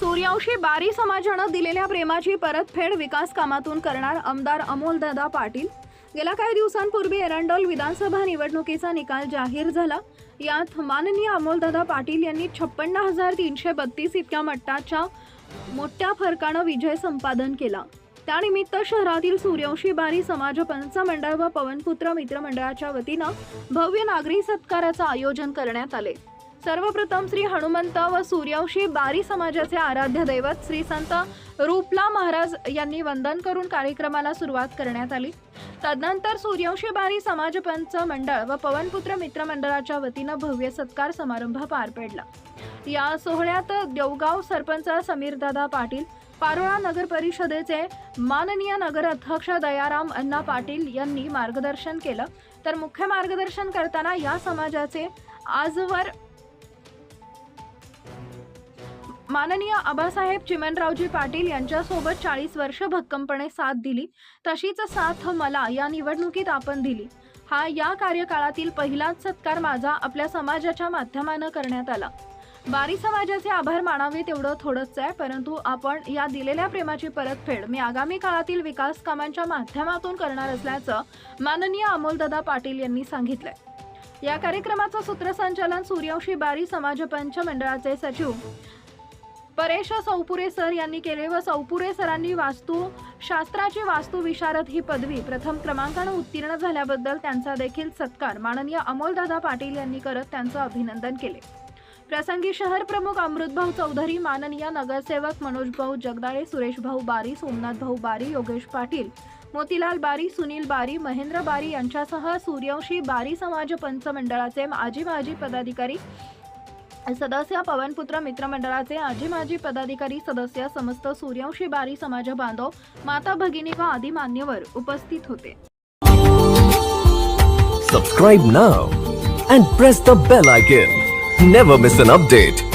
सूर्यांशी बारी समाजानं दिलेल्या प्रेमाची परतफेड विकास कामातून करणार आमदार अमोलदादा पाटील. गेल्या काही दिवसांपूर्वी एरंडोल विधानसभा निवडणुकीचा निकाल जाहीर झाला. यात माननीय अमोलदादा पाटील यांनी छप्पन्न हजार तीनशे बत्तीस इतक्या मट्टाच्या मोठ्या फरकानं विजय संपादन केला. त्यानिमित्त शहरातील सूर्यवंशी बारी समाज पंचमंडळ व पवनपुत्र मित्रमंडळाच्या वतीनं भव्य नागरी सत्काराचं आयोजन करण्यात आले. सर्वप्रथम श्री हनुमंत व सूर्यवंशी बारी समाजाचे आराध्य दैवत श्री संत रूपला महाराज यांनी वंदन करून कार्यक्रमाला सुरुवात करण्यात आली. तदनंतर सूर्यवंशी बारी समाज पंच मंडळ व पवनपुत्र मित्रमंडळाच्या वतीनं भव्य सत्कार समारंभ पार पडला. या सोहळ्यात देवगाव सरपंच समीरदादा पाटील पारोळा नगर परिषदेचे माननीय नगर अध्यक्ष दयाराम अण्णा पाटील यांनी मार्गदर्शन केलं. तर मुख्य मार्गदर्शन करताना या समाजाचे आजवर माननीय आबासाहेब चिमनरावजी पाटील यांच्यासोबत चाळीस वर्ष भक्कमपणे साथ दिली. तशीच साथ मला या निवडणुकीत आपण दिली. हा या कार्यकाळातील पहिलाच सत्कार माझा आपल्या समाजाच्या माध्यमानं करण्यात आला. बारी समाजाचे आभार मानावे तेवढं थोडंच आहे परंतु आपण या दिलेल्या प्रेमाची परतफेड मी आगामी काळातील विकास कामांच्या माध्यमातून करणार असल्याचं माननीय अमोलदादा पाटील यांनी सांगितलंय. या कार्यक्रमाचं सूत्रसंचालन सूर्यवंशी बारी समाज पंच मंडळाचे सचिव परेश सौपुरे सर यांनी केले व सौपुरे सरांनी वास्तू शास्त्राची वास्तू विशारद ही पदवी प्रथम क्रमांकानं उत्तीर्ण झाल्याबद्दल त्यांचा देखील सत्कार माननीय अमोलदादा पाटील यांनी करत त्यांचं अभिनंदन केले. प्रसंगी शहर प्रमुख अमृतभाऊ चौधरी माननीय नगरसेवक मनोजभाऊ जगदाळे सुरेशभाऊ बारी सोमनाथ भाऊ बारी योगेश पाटील मोतीलाल बारी सुनील बारी महेंद्र बारी यांच्यासह सूर्यवंशी बारी समाज पंच मंडळाचे माजी माजी पदाधिकारी सदस्य पवनपुत्र मित्रमंडळाचे आजी माजी पदाधिकारी सदस्य समस्त सूर्यवंशी बारी समाज बांधव माता भगिनी व आदी मान्यवर उपस्थित होते. Subscribe now and press the bell icon never miss an update